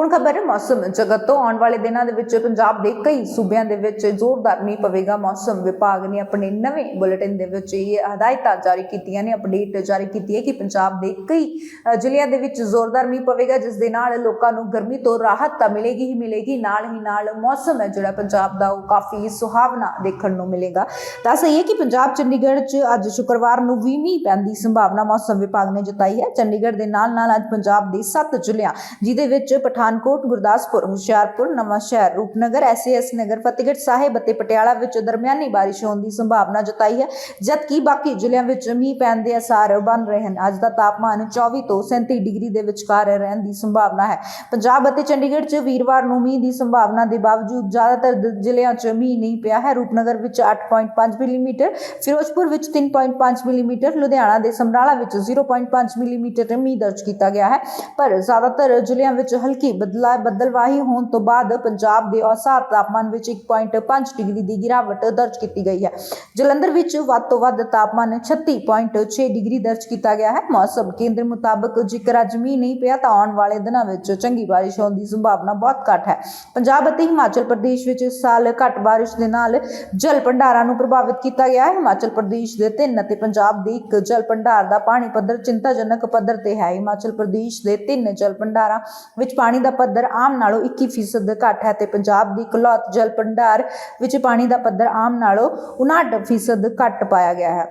ਹੁਣ ਖਬਰ ਹੈ ਮੌਸਮ। ਜਗਤ ਤੋਂ ਆਉਣ ਵਾਲੇ ਦਿਨਾਂ ਦੇ ਵਿੱਚ ਪੰਜਾਬ ਦੇ ਕਈ ਸੂਬਿਆਂ ਦੇ ਵਿੱਚ ਜ਼ੋਰਦਾਰ ਮੀਂਹ ਪਵੇਗਾ। ਮੌਸਮ ਵਿਭਾਗ ਨੇ ਆਪਣੇ ਨਵੇਂ ਬੁਲੇਟਿਨ ਦੇ ਵਿੱਚ ਇਹ ਹਦਾਇਤਾਂ ਜਾਰੀ ਕੀਤੀਆਂ ਨੇ। ਅਪਡੇਟ ਜਾਰੀ ਕੀਤੀ ਹੈ ਕਿ ਪੰਜਾਬ ਦੇ ਕਈ ਜ਼ਿਲ੍ਹਿਆਂ ਦੇ ਵਿੱਚ ਜ਼ੋਰਦਾਰ ਮੀਂਹ ਪਵੇਗਾ, ਜਿਸ ਦੇ ਨਾਲ ਲੋਕਾਂ ਨੂੰ ਗਰਮੀ ਤੋਂ ਰਾਹਤ ਤਾਂ ਮਿਲੇਗੀ ਹੀ ਮਿਲੇਗੀ। ਨਾਲ ਹੀ ਨਾਲ ਮੌਸਮ ਹੈ ਜਿਹੜਾ ਪੰਜਾਬ ਦਾ, ਉਹ ਕਾਫੀ ਸੁਹਾਵਣਾ ਦੇਖਣ ਨੂੰ ਮਿਲੇਗਾ। ਦੱਸ ਇਹ ਕਿ ਪੰਜਾਬ ਚੰਡੀਗੜ੍ਹ 'ਚ ਅੱਜ ਸ਼ੁੱਕਰਵਾਰ ਨੂੰ ਵੀ ਮੀਂਹ ਪੈਣ ਦੀ ਸੰਭਾਵਨਾ ਮੌਸਮ ਵਿਭਾਗ ਨੇ ਜਤਾਈ ਹੈ। ਚੰਡੀਗੜ੍ਹ ਦੇ ਨਾਲ ਨਾਲ ਅੱਜ ਪੰਜਾਬ ਦੇ 7 ਜ਼ਿਲ੍ਹਿਆਂ, ਜਿਹਦੇ ਵਿੱਚ ਪਠਾਨ ਪਠਾਨਕੋਟ ਗੁਰਦਾਸਪੁਰ, ਹੁਸ਼ਿਆਰਪੁਰ ਨਵਾਂ ਸ਼ਹਿਰ ਰੂਪਨਗਰ, ਐਸਏਐਸ ਨਗਰ, ਫਤਿਹਗੜ੍ਹ ਸਾਹਿਬ ਅਤੇ ਪਟਿਆਲਾ ਵਿੱਚ ਦਰਮਿਆਨੀ ਬਾਰਿਸ਼ ਹੋਣ ਦੀ ਸੰਭਾਵਨਾ ਜਤਾਈ ਹੈ, ਜਦਕਿ ਬਾਕੀ ਜ਼ਿਲ੍ਹਿਆਂ ਵਿੱਚ ਮੀਂਹ ਪੈਣ ਦੇ ਅਸਾਰ ਬਣ ਰਹੇ ਹਨ। ਅੱਜ ਦਾ ਤਾਪਮਾਨ 24 ਤੋਂ 37 ਡਿਗਰੀ ਦੇ ਵਿਚਕਾਰ ਰਹਿਣ ਦੀ ਸੰਭਾਵਨਾ ਹੈ। ਪੰਜਾਬ ਅਤੇ ਚੰਡੀਗੜ੍ਹ 'ਚ ਵੀਰਵਾਰ ਨੂੰ ਮੀਂਹ ਦੀ ਸੰਭਾਵਨਾ ਦੇ ਬਾਵਜੂਦ ਜ਼ਿਆਦਾਤਰ ਜ਼ਿਲ੍ਹਿਆਂ 'ਚ ਮੀਂਹ ਨਹੀਂ ਪਿਆ ਹੈ। ਰੂਪਨਗਰ ਵਿੱਚ 8.5 ਮਿਲੀਮੀਟਰ, ਫਿਰੋਜ਼ਪੁਰ ਵਿੱਚ 3.5 ਮਿਲੀਮੀਟਰ, ਲੁਧਿਆਣਾ ਦੇ ਸਮਰਾਲਾ ਵਿੱਚ 0.5 ਮਿਲੀਮੀਟਰ ਮੀਂਹ ਦਰਜ ਕੀਤਾ ਗਿਆ ਹੈ। ਪਰ ਜ਼ਿਆਦਾਤਰ ਜ਼ਿਲ੍ਹਿਆਂ ਵਿੱਚ ਹਲਕੀ ਬਦਲਾ ਬਦਲਵਾਹੀ ਹੋਣ ਤੋਂ ਬਾਅਦ ਪੰਜਾਬ ਦੇ ਔਸਤ ਤਾਪਮਾਨ ਵਿੱਚ 1.5 ਡਿਗਰੀ ਦੀ ਗਿਰਾਵਟ ਦਰਜ ਕੀਤੀ ਗਈ ਹੈ। ਜਲੰਧਰ ਵਿੱਚ ਵੱਧ ਤੋਂ ਵੱਧ ਤਾਪਮਾਨ 36.6 ਡਿਗਰੀ ਦਰਜ ਕੀਤਾ ਗਿਆ ਹੈ। ਮੌਸਮ ਕੇਂਦਰ ਮੁਤਾਬਕ ਜੇਕਰ ਅੱਜ ਮੀਂਹ ਨਹੀਂ ਪਿਆ ਤਾਂ ਆਉਣ ਵਾਲੇ ਦਿਨਾਂ ਵਿੱਚ ਚੰਗੀ ਬਾਰਿਸ਼ ਹੋਣ ਦੀ ਸੰਭਾਵਨਾ ਬਹੁਤ ਘੱਟ ਹੈ। ਪੰਜਾਬ ਅਤੇ ਹਿਮਾਚਲ ਪ੍ਰਦੇਸ਼ ਵਿੱਚ ਇਸ ਸਾਲ ਘੱਟ ਬਾਰਿਸ਼ ਦੇ ਨਾਲ ਜਲ ਭੰਡਾਰਾਂ ਨੂੰ ਪ੍ਰਭਾਵਿਤ ਕੀਤਾ ਗਿਆ ਹੈ। ਹਿਮਾਚਲ ਪ੍ਰਦੇਸ਼ ਦੇ ਤਿੰਨ ਅਤੇ ਪੰਜਾਬ ਦੇ ਇੱਕ ਜਲ ਭੰਡਾਰ ਦਾ ਪਾਣੀ ਪੱਧਰ ਚਿੰਤਾਜਨਕ ਪੱਧਰ ਤੇ ਹੈ। ਹਿਮਾਚਲ ਪ੍ਰਦੇਸ਼ ਦੇ ਤਿੰਨ ਜਲ ਭੰਡਾਰਾਂ ਵਿੱਚ ਪਾਣੀ ਦਾ ਪੱਧਰ ਆਮ ਨਾਲੋਂ 21% ਘੱਟ ਹੈ ਤੇ ਪੰਜਾਬ ਦੀ ਇਕਲੌਤ ਜਲ ਭੰਡਾਰ ਵਿੱਚ ਪਾਣੀ ਦਾ ਪੱਧਰ ਆਮ ਨਾਲੋਂ 59% ਘੱਟ ਪਾਇਆ ਗਿਆ ਹੈ।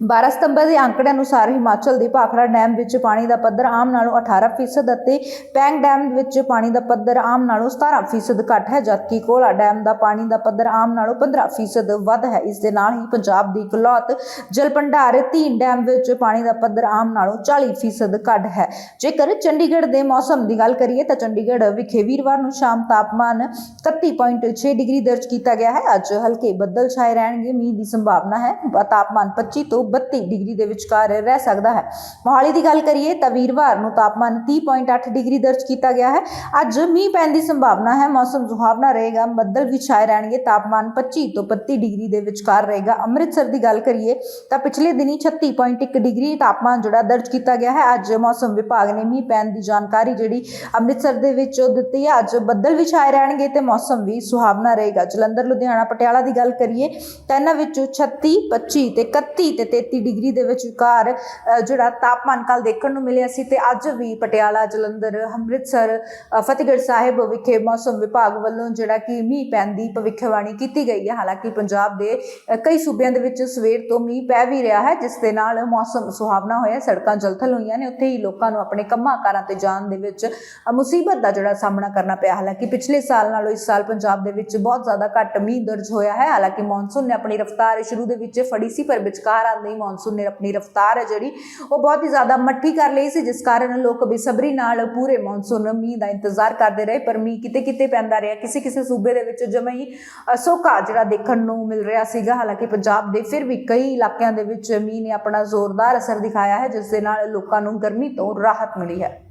12 ਸਤੰਬਰ ਦੇ ਅੰਕੜੇ ਅਨੁਸਾਰ ਹਿਮਾਚਲ ਦੇ ਭਾਖੜਾ ਡੈਮ ਵਿੱਚ ਪਾਣੀ ਦਾ ਪੱਧਰ ਆਮ ਨਾਲੋਂ 18% ਅਤੇ ਪੈਂਗ ਡੈਮ ਵਿੱਚ ਪਾਣੀ ਦਾ ਪੱਧਰ ਆਮ ਨਾਲੋਂ 17% ਘੱਟ ਹੈ, ਜਦਕਿ ਕੋਲਾ ਡੈਮ ਦਾ ਪਾਣੀ ਦਾ ਪੱਧਰ ਆਮ ਨਾਲੋਂ 15% ਵੱਧ ਹੈ। ਇਸ ਦੇ ਨਾਲ ਹੀ ਪੰਜਾਬ ਦੀ ਇਕਲੌਤ ਜਲ ਭੰਡਾਰ ਧੀਨ ਡੈਮ ਵਿੱਚ ਪਾਣੀ ਦਾ ਪੱਧਰ ਆਮ ਨਾਲੋਂ 40% ਘੱਟ ਹੈ। ਜੇਕਰ ਚੰਡੀਗੜ੍ਹ ਦੇ ਮੌਸਮ ਦੀ ਗੱਲ ਕਰੀਏ ਤਾਂ ਚੰਡੀਗੜ੍ਹ ਵਿਖੇ ਵੀਰਵਾਰ ਨੂੰ ਸ਼ਾਮ ਤਾਪਮਾਨ 31.6 ਡਿਗਰੀ ਦਰਜ ਕੀਤਾ ਗਿਆ ਹੈ। ਅੱਜ ਹਲਕੇ ਬੱਦਲ ਛਾਏ ਰਹਿਣਗੇ, ਮੀਂਹ ਦੀ ਸੰਭਾਵਨਾ ਹੈ। ਤਾਪਮਾਨ 25 ਤੋਂ 32 ਡਿਗਰੀ ਦੇ ਵਿਚਕਾਰ ਰਹਿ ਸਕਦਾ ਹੈ। ਮੋਹਾਲੀ ਦੀ ਗੱਲ ਕਰੀਏ ਤਾਂ ਵੀਰਵਾਰ ਨੂੰ ਤਾਪਮਾਨ 30.8 ਡਿਗਰੀ ਦਰਜ ਕੀਤਾ ਗਿਆ ਹੈ। ਅੱਜ ਮੀਂਹ ਪੈਣ ਦੀ ਸੰਭਾਵਨਾ ਹੈ, ਮੌਸਮ ਸੁਹਾਵਣਾ ਰਹੇਗਾ, ਬੱਦਲ ਵੀ ਛਾਏ ਰਹਿਣਗੇ, ਤਾਪਮਾਨ 25 ਤੋਂ 32 ਡਿਗਰੀ ਦੇ ਵਿਚਕਾਰ ਰਹੇਗਾ। ਅੰਮ੍ਰਿਤਸਰ ਦੀ ਗੱਲ ਕਰੀਏ ਤਾਂ ਪਿਛਲੇ ਦਿਨੀ 36.1 ਡਿਗਰੀ ਤਾਪਮਾਨ ਜਿਹੜਾ ਦਰਜ ਕੀਤਾ ਗਿਆ ਹੈ। ਅੱਜ ਮੌਸਮ ਵਿਭਾਗ ਨੇ ਮੀਂਹ ਪੈਣ ਦੀ ਜਾਣਕਾਰੀ ਜਿਹੜੀ ਅੰਮ੍ਰਿਤਸਰ ਦੇ ਵਿੱਚ ਦਿੱਤੀ ਹੈ। ਅੱਜ ਬੱਦਲ ਵੀ ਛਾਏ ਰਹਿਣਗੇ ਤੇ ਮੌਸਮ ਵੀ ਸੁਹਾਵਣਾ ਰਹੇਗਾ। ਜਲੰਧਰ, ਲੁਧਿਆਣਾ, ਪਟਿਆਲਾ ਦੀ ਗੱਲ ਕਰੀਏ ਤਾਂ ਇਹਨਾਂ ਵਿੱਚੋਂ 36 25 ਤੇ 31 ਤੇ 33 ਡਿਗਰੀ ਦੇ ਵਿਚਕਾਰ ਅ, ਜਿਹੜਾ ਤਾਪਮਾਨ ਕੱਲ ਦੇਖਣ ਨੂੰ ਮਿਲਿਆ ਸੀ ਤੇ ਅੱਜ ਵੀ ਪਟਿਆਲਾ ਜਲੰਧਰ ਅੰਮ੍ਰਿਤਸਰ ਫਤਿਹਗੜ੍ਹ ਸਾਹਿਬ ਵਿਖੇ ਮੌਸਮ ਵਿਭਾਗ ਵੱਲੋਂ ਜਿਹੜਾ ਕਿ ਮੀਂਹ ਪੈਣ ਦੀ ਭਵਿੱਖਬਾਣੀ ਕੀਤੀ ਗਈ ਹੈ। ਹਾਲਾਂਕਿ ਪੰਜਾਬ ਦੇ ਕਈ ਸੂਬਿਆਂ ਦੇ ਵਿੱਚ ਸਵੇਰ ਤੋਂ ਮੀਂਹ ਪੈ ਵੀ ਰਿਹਾ ਹੈ ਜਿਸ ਦੇ ਨਾਲ ਮੌਸਮ ਸੁਹਾਵਣਾ ਹੋਇਆ ਸੜਕਾਂ ਜਲਥਲ ਹੋਈਆਂ ਨੇ। ਉੱਥੇ ਹੀ ਲੋਕਾਂ ਨੂੰ ਆਪਣੇ ਕੰਮਾਂ ਕਾਰਾਂ ਤੇ ਜਾਣ ਦੇ ਵਿੱਚ ਮੁਸੀਬਤ ਦਾ ਜਿਹੜਾ ਸਾਹਮਣਾ ਕਰਨਾ ਪਿਆ। ਹਾਲਾਂਕਿ ਪਿਛਲੇ ਸਾਲ ਨਾਲੋਂ ਇਸ ਸਾਲ ਪੰਜਾਬ ਦੇ ਵਿੱਚ ਬਹੁਤ ਜ਼ਿਆਦਾ ਘੱਟ ਮੀਂਹ ਦਰਜ ਹੋਇਆ ਹੈ। ਹਾਲਾਂਕਿ ਮੌਨਸੂਨ ਨੇ ਆਪਣੀ ਰਫ਼ਤਾਰ ਸ਼ੁਰੂ ਦੇ ਵਿੱਚ ਫੜੀ ਸੀ ਪਰ ਵਿਚਕਾਰ ਆਉਂਦੇ ਹੀ ਮੌਨਸੂਨ ਨੇ ਆਪਣੀ ਰਫ਼ਤਾਰ ਹੈ ਜਿਹੜੀ, ਉਹ ਬਹੁਤ ਹੀ ਜ਼ਿਆਦਾ ਮੱਠੀ ਕਰ ਲਈ ਸੀ, ਜਿਸ ਕਾਰਨ ਲੋਕ ਬੇਸਬਰੀ ਨਾਲ ਪੂਰੇ ਮੌਨਸੂਨ ਮੀਂਹ ਦਾ ਇੰਤਜ਼ਾਰ ਕਰਦੇ ਰਹੇ, ਪਰ ਮੀਂਹ ਕਿਤੇ ਕਿਤੇ ਪੈਂਦਾ ਰਿਹਾ। ਕਿਸੇ ਕਿਸੇ ਸੂਬੇ ਦੇ ਵਿੱਚ ਜਮੇ ਹੀ ਸੋਕਾ ਜਿਹੜਾ ਦੇਖਣ ਨੂੰ ਮਿਲ ਰਿਹਾ ਸੀਗਾ। ਹਾਲਾਂਕਿ ਪੰਜਾਬ ਦੇ ਫਿਰ ਵੀ ਕਈ ਇਲਾਕਿਆਂ ਦੇ ਵਿੱਚ ਮੀਂਹ ਨੇ ਆਪਣਾ ਜ਼ੋਰਦਾਰ ਅਸਰ ਦਿਖਾਇਆ ਹੈ, ਜਿਸ ਦੇ ਨਾਲ ਲੋਕਾਂ ਨੂੰ ਗਰਮੀ ਤੋਂ ਰਾਹਤ ਮਿਲੀ ਹੈ।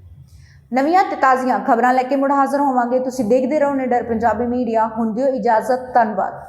ਨਵੀਆਂ ਤੇ ਤਾਜ਼ੀਆਂ ਖਬਰਾਂ ਲੈ ਕੇ ਮੁੜ ਹਾਜ਼ਰ ਹੋਵਾਂਗੇ। ਤੁਸੀਂ ਦੇਖਦੇ ਰਹੋ ਨਿਡਰ ਪੰਜਾਬੀ ਮੀਡੀਆ। ਹੁੰਦਿਓ ਇਜਾਜ਼ਤ। ਧੰਨਵਾਦ।